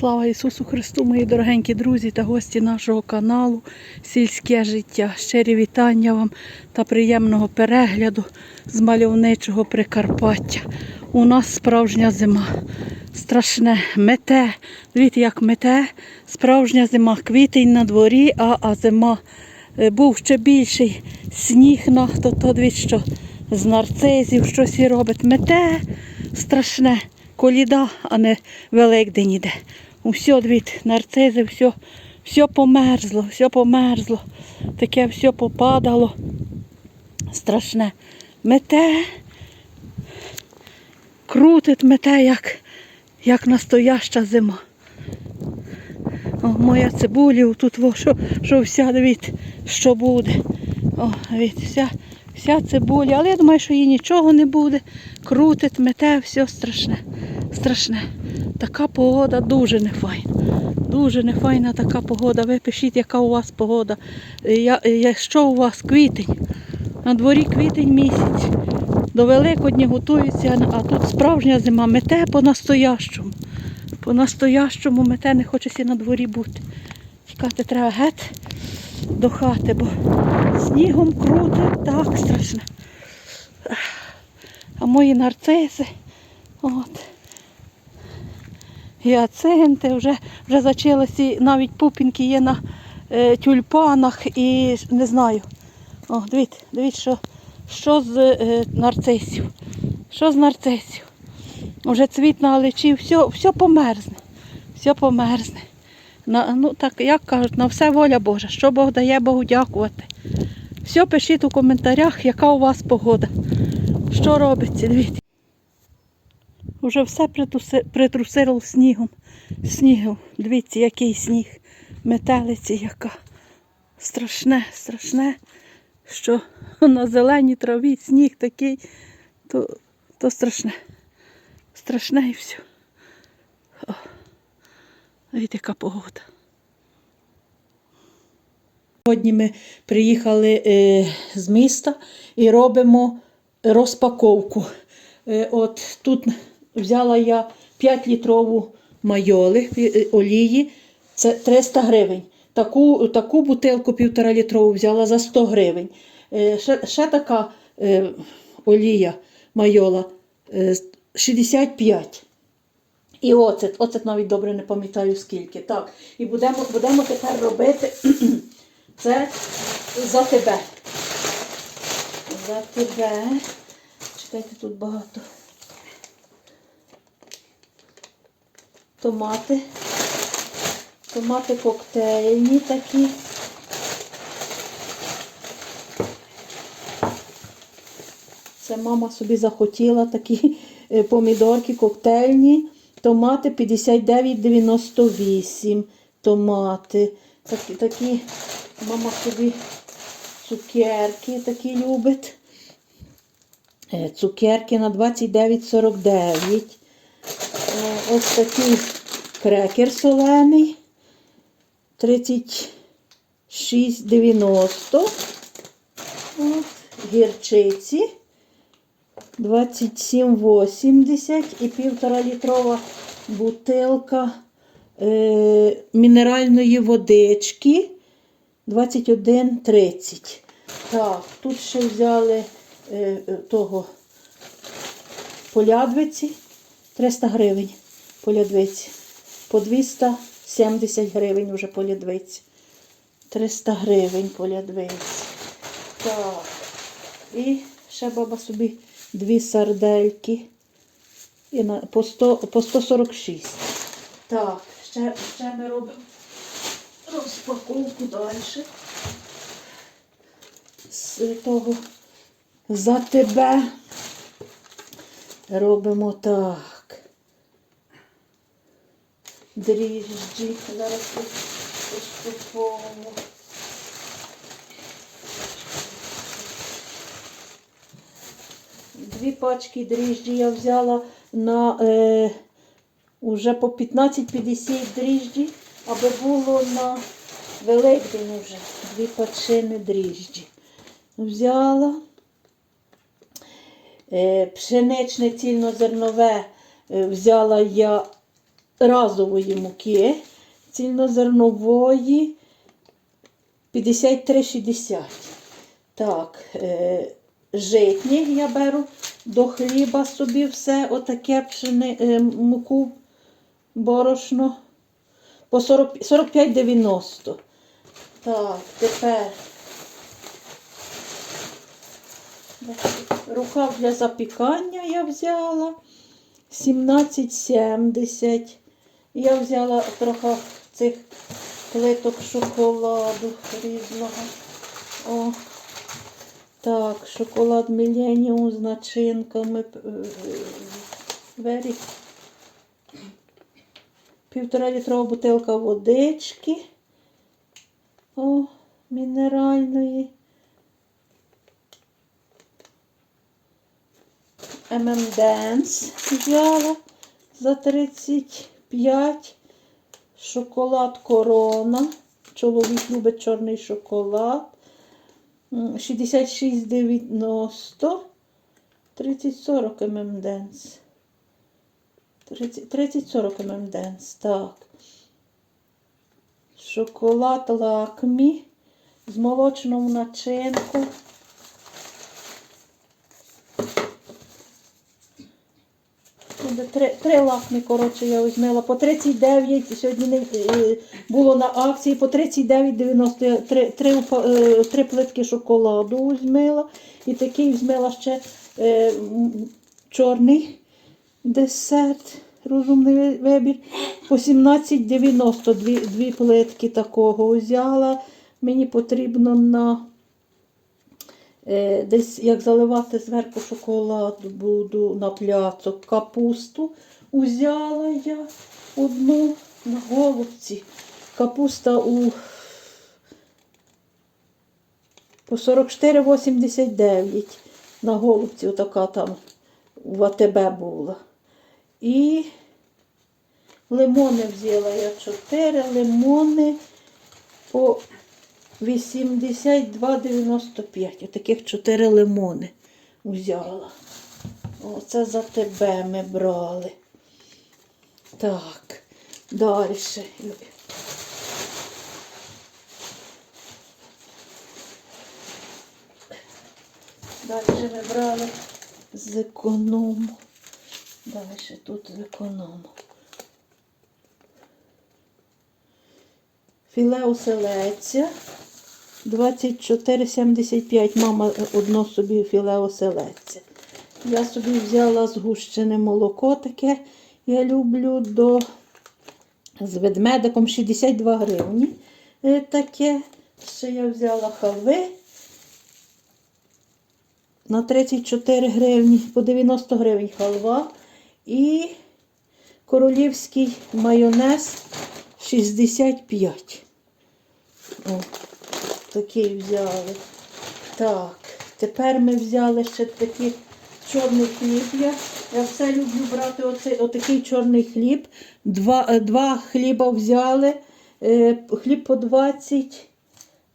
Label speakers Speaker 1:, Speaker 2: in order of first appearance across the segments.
Speaker 1: Слава Ісусу Христу, мої дорогенькі друзі та гості нашого каналу Сільське життя. Щирі вітання вам та приємного перегляду з мальовничого Прикарпаття. У нас справжня зима. Страшне мете. Дивіться, як мете. Справжня зима. Квітень на дворі, а, а зима е, був ще більший сніг на то, то дивіться, що з нарцизів щось і робить. Мете страшне. Коліда, а не Великдень іде. Усе, дивіться, нарцизи, все, все померзло, все померзло. Таке все попадало. Страшне. Мете, крутить мете, як, як настояща зима. О, моя цибуля, тут що, що вся, дивіться, що буде. О, дивіться, вся, вся цибуля. Але я думаю, що їй нічого не буде. Крутить, мете, все страшне. Страшне. Така погода дуже нефайна. Дуже нефайна така погода. Ви пишіть, яка у вас погода. Е, Я, я, що у вас квітень? На дворі квітень місяць. До Великодня готуються, а тут справжня зима. Мете по-настоящому. По-настоящому мете не хоче сі на дворі бути. Тікати треба геть до хати, бо снігом крутить так страшно. А мої нарциси, от, гіацинти, вже, вже зачалися, навіть пупінки є на е, тюльпанах і не знаю. О, дивіться, дивіться, що, що з е, нарцисів. Що з нарцисів? Вже цвіт на алечі, все, все померзне. Все померзне. На, ну, так, як кажуть, на все воля Божа. Що Бог дає, Богу дякувати. Все пишіть у коментарях, яка у вас погода. Що робиться, дивіться. Уже все притрусило снігом. Снігом. Дивіться, який сніг. Метелиці яка. Страшне, страшне, що на зеленій траві сніг такий, то, то страшне. Страшне і все. О. Яка погода. Сьогодні ми приїхали е, з міста і робимо розпаковку. Е, от тут взяла я 5-літрову майоли е, олії, це 300 гривень. Таку, таку бутилку 1,5 літрову взяла за 100 гривень. Ще, ще така олія майола е, 65. І оцет, оцет навіть добре не пам'ятаю скільки. Так, і будемо, будемо тепер робити це за тебе. За тебе. Чекайте, тут багато. Томати. Томати коктейльні такі. Це мама собі захотіла такі е, помідорки коктейльні. Томати 59,98. Томати. Такі, такі мама собі цукерки такі любить. Е, Цукерки на 29,49. Е, Ось такий крекер солений. 36,90. От, гірчиці. 27,80 і півтора літрова бутилка е, мінеральної водички 21,30. Так, тут ще взяли е, того полядвиці 300 гривень полядвиці. По 270 гривень вже полядвиці. 300 гривень полядвиці. Так. І ще баба собі дві сардельки. І на, по, 100, по 146. Так, ще, ще ми робимо розпаковку далі. З того за тебе робимо так. Дріжджі. Зараз поступово. Дві пачки дріжджі я взяла на е, уже по 15-50 дріжджі, аби було на Великдень вже дві пачини дріжджі. Взяла е, пшеничне цільнозернове е, взяла я разової муки цільнозернової 53,60. Так, е, житні я беру до хліба собі все отаке пшени, е, муку, борошно по 45,90. Так, тепер рукав для запікання я взяла 17,70. Я взяла трохи цих плиток шоколаду різного. О, так, шоколад Millennium з начинками. Вері. Півтора літрова бутилка водички. О, мінеральної. ММДенс взяла за 35. Шоколад Корона. Чоловік любить чорний шоколад. М, 66,90. 30-40 ММДенс. 30-40 ММДенс, так. Шоколад лакмі з молочною начинку. Буде Три, три лакми, коротше, я візьмела. По 39, сьогодні не, е, було на акції, по 39,90 я три, три, е, три плитки шоколаду візьмела. І такий візьмела ще е, чорний десерт, розумний вибір. По 17,90 дві, дві плитки такого взяла. Мені потрібно на Десь як заливати зверху шоколад буду на пляцок. Капусту узяла я одну на голубці. Капуста у по 44,89 на голубці, отака там в АТБ була. І лимони взяла я 4 лимони по 82,95. Отаких 4 лимони взяла. Оце за тебе ми брали. Так, далі. Далі ми брали з економу. Далі тут з економу. Філе оселедця 24,75. Мама одно собі філе оселедця. Я собі взяла згущене молоко таке. Я люблю до з ведмедиком 62 гривні. Е, Таке. Ще я взяла халви на 34 гривні, по 90 гривень халва. І королівський майонез 65. О, такий взяли. Так, тепер ми взяли ще такий чорний хліб. Я, я все люблю брати оцей, отакий чорний хліб. Два, е, два хліба взяли. Е, хліб по 20.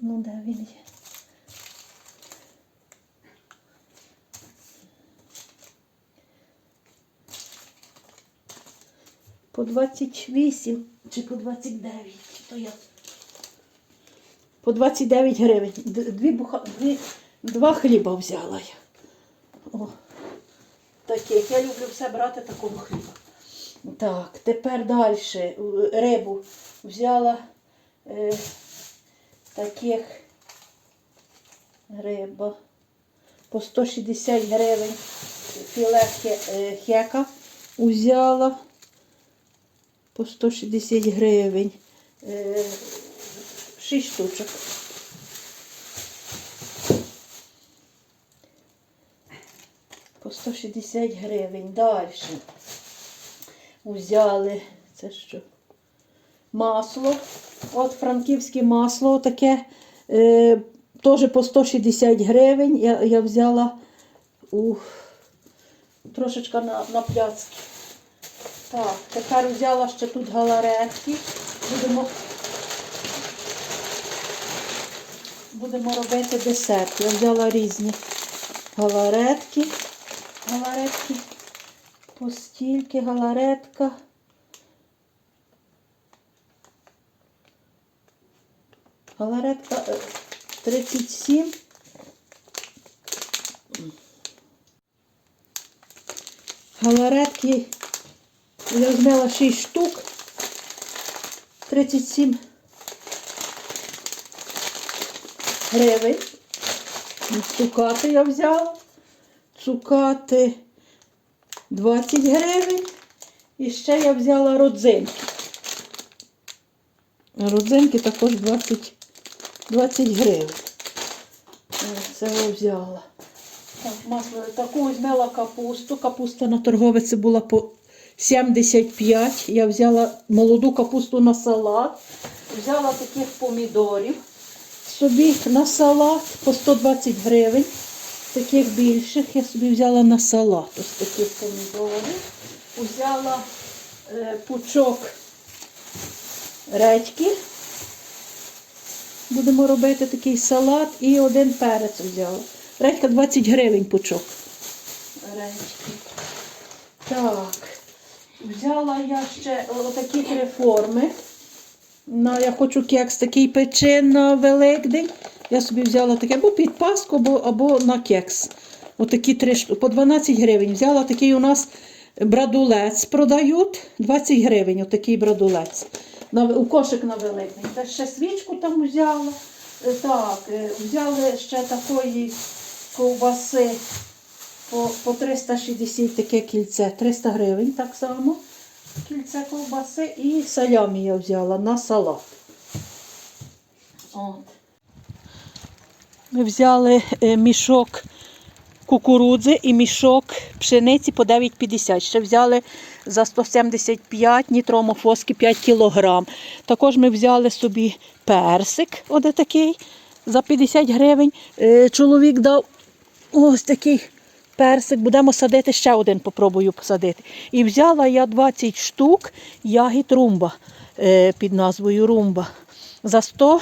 Speaker 1: Ну, де він є? По 28 чи по 29, чи то я. По 29 гривень. Дві буха... Дві... Два хліба взяла я. О, таких. Я люблю все брати такого хліба. Так, тепер далі рибу взяла е, таких риба по 160 гривень. Філе е, хека взяла по 160 гривень. Е, Шість штучок. По 160 гривень. Далі. Взяли. Це що? Масло. От франківське масло таке. Е, теж по 160 гривень. Я, я взяла у трошечка на, на пляцки. Так, тепер взяла ще тут галаретки. Будемо, будемо робити десерт. Я взяла різні галаретки. Галаретки, постільки, галаретка. Галаретка е, 37. Галаретки я взяла 6 штук. 37 гривень. Цукати я взяла. Цукати 20 гривень. І ще я взяла родзинки. Родзинки також 20, 20 гривень. Е, Це я взяла. Так, таку взяла капусту. Капуста на торговиці була по 75. Я взяла молоду капусту на салат. Взяла таких помідорів собі на салат по 120 гривень. Таких більших я собі взяла на салат. Ось таких помідорів. Взяла е, пучок редьки. Будемо робити такий салат і один перець взяла. Редька 20 гривень пучок. Редьки. Так. Взяла я ще отакі три форми. На, я хочу кекс такий пече на Великдень. Я собі взяла таке або під паску, або, або на кекс. Отакі три. По 12 гривень. Взяла такий у нас брадулець продають. 20 гривень, отакий брадулець. На, у кошик на Великдень. Та ще свічку там взяла. Е, Так, е, взяли ще такої ковбаси по, по 360 таке кільце. 300 гривень так само. Кільце ковбаси і салямі я взяла на салат. От. Ми взяли е, мішок кукурудзи і мішок пшениці по 9,50. Ще взяли за 175 нітромофоски 5 кг. Також ми взяли собі персик, оде такий, за 50 гривень. Е, Чоловік дав ось такий персик. Будемо садити ще один, попробую посадити. І взяла я 20 штук ягід румба е, під назвою румба. За 100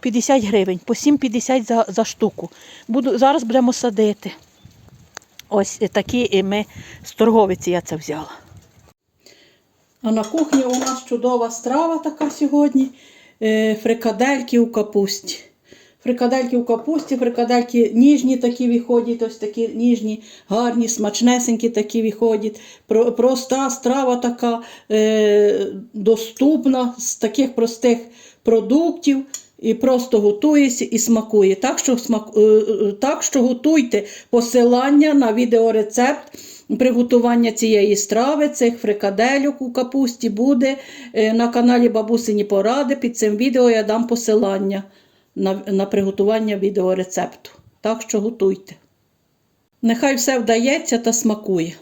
Speaker 1: 50 гривень, по 7,50 за, за штуку. Буду, зараз будемо садити. Ось е, такі і ми з торговиці я це взяла. А на кухні у нас чудова страва така сьогодні. Е, фрикадельки у капусті. Фрикадельки у капусті, фрикадельки ніжні такі виходять, ось такі ніжні, гарні, смачнесенькі такі виходять. Про- Проста страва така е, доступна з таких простих продуктів. І просто готується і смакує. Так що, смак, е, е, так що готуйте посилання на відеорецепт приготування цієї страви, цих фрикадельок у капусті буде е, на каналі Бабусині Поради. Під цим відео я дам посилання на, на приготування відеорецепту. Так що готуйте. Нехай все вдається та смакує.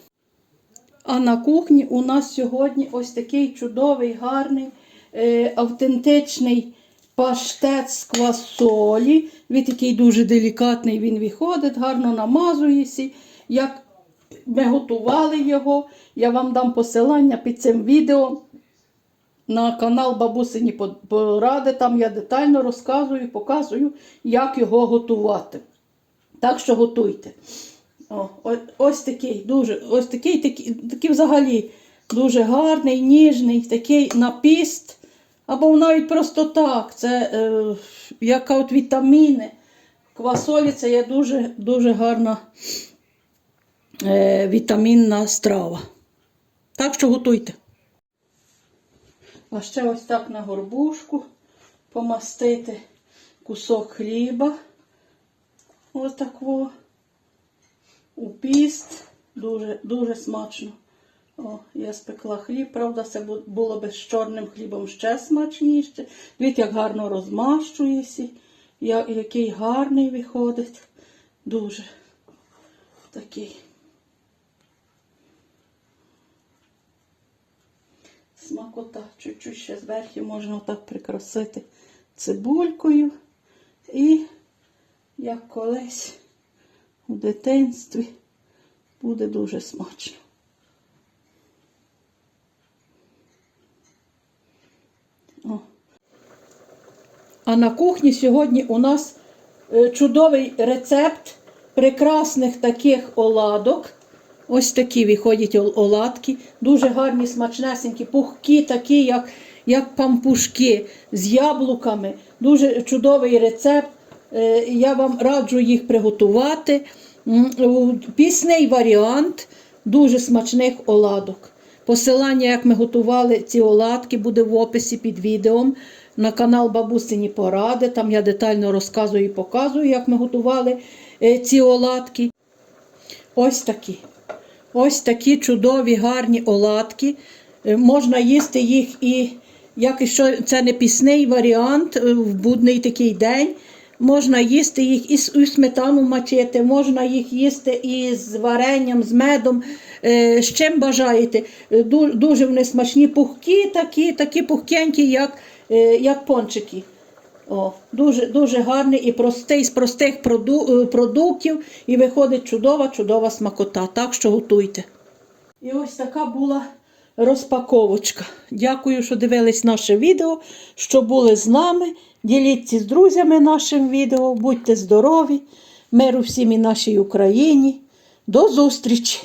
Speaker 1: А на кухні у нас сьогодні ось такий чудовий, гарний, е, автентичний паштет з квасолі. Він такий дуже делікатний, він виходить, гарно намазується. Як ми готували його, я вам дам посилання під цим відео на канал Бабусині Поради. Там я детально розказую, показую, як його готувати. Так що готуйте. О, ось такий, дуже, ось такий, такий, такий взагалі дуже гарний, ніжний, такий на піст. Або навіть просто так. Це е, як от вітаміни. Квасолі це є дуже, дуже гарна е, вітамінна страва. Так що готуйте. А ще ось так на горбушку помастити кусок хліба. Ось так. У піст. Дуже, дуже смачно. О, я спекла хліб, правда, це було би з чорним хлібом ще смачніше. Дивіться, як гарно розмащується, який гарний виходить. Дуже такий. Смакота. Чуть-чуть ще зверху можна отак прикрасити цибулькою. І як колись у дитинстві буде дуже смачно. О. А на кухні сьогодні у нас е, чудовий рецепт прекрасних таких оладок. Ось такі виходять оладки. Дуже гарні, смачнесенькі, пухкі, такі, як, як пампушки з яблуками. Дуже чудовий рецепт. Е, Я вам раджу їх приготувати. Пісний варіант дуже смачних оладок. Посилання, як ми готували ці оладки, буде в описі під відео на канал Бабусині Поради. Там я детально розказую і показую, як ми готували е, ці оладки. Ось такі. Ось такі чудові, гарні оладки. Е, Можна їсти їх і, якщо це не пісний варіант, е, в будний такий день. Можна їсти їх і сметану мачити, можна їх їсти і з варенням, з медом, е, з чим бажаєте. Дуже вони смачні, пухкі, такі, такі пухкенькі, як, як пончики. О, дуже, дуже гарний і простий з простих е, продуктів, і виходить чудова, чудова смакота. Так що готуйте. І ось така була розпаковочка. Дякую, що дивились наше відео, що були з нами. Діліться з друзями нашим відео. Будьте здорові, миру всім і нашій Україні. До зустрічі!